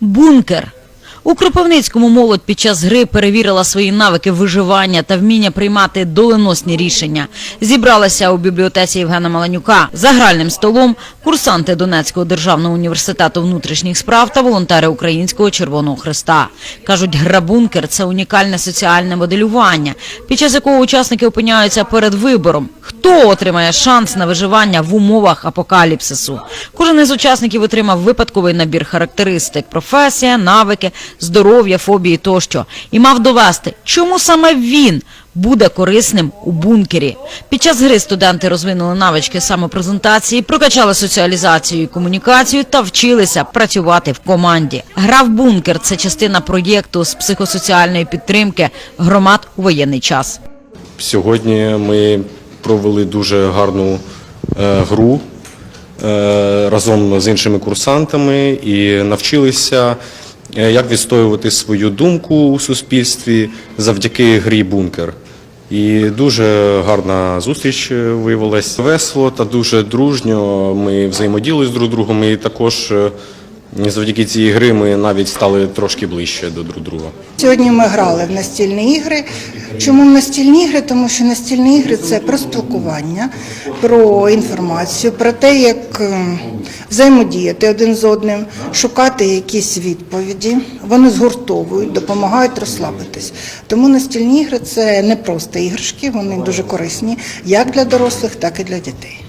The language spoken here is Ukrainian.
Бункер. У Кропивницькому молодь під час гри перевірила свої навики виживання та вміння приймати доленосні рішення. Зібралася у бібліотеці Євгена Маланюка за гральним столом курсанти Донецького державного університету внутрішніх справ та волонтери Українського Червоного Христа. Кажуть, гра бункер це унікальне соціальне моделювання, під час якого учасники опиняються перед вибором, хто отримає шанс на виживання в умовах апокаліпсису. Кожен із учасників отримав випадковий набір характеристик: професія, навики, здоров'я, фобії тощо, і мав довести, чому саме він буде корисним у бункері. Під час гри студенти розвинули навички самопрезентації, прокачали соціалізацію і комунікацію та вчилися працювати в команді. Гра в бункер це частина проєкту з психосоціальної підтримки громад у воєнний час. Сьогодні ми провели дуже гарну е, гру е, разом з іншими курсантами і навчилися, е, як відстоювати свою думку у суспільстві завдяки грі бункер. І дуже гарна зустріч виявилась весело та дуже дружньо. Ми взаємодіяли з друг другом, і також е, завдяки цій гри ми навіть стали трошки ближче до друг друга. Сьогодні ми грали в настільні ігри. Чому в настільні ігри? Тому що настільні ігри це про спілкування, про інформацію, про те, як ем, взаємодіяти один з одним, шукати якісь відповіді. Вони згуртовують, допомагають розслабитись. Тому настільні ігри це не просто іграшки, вони дуже корисні як для дорослих, так і для дітей.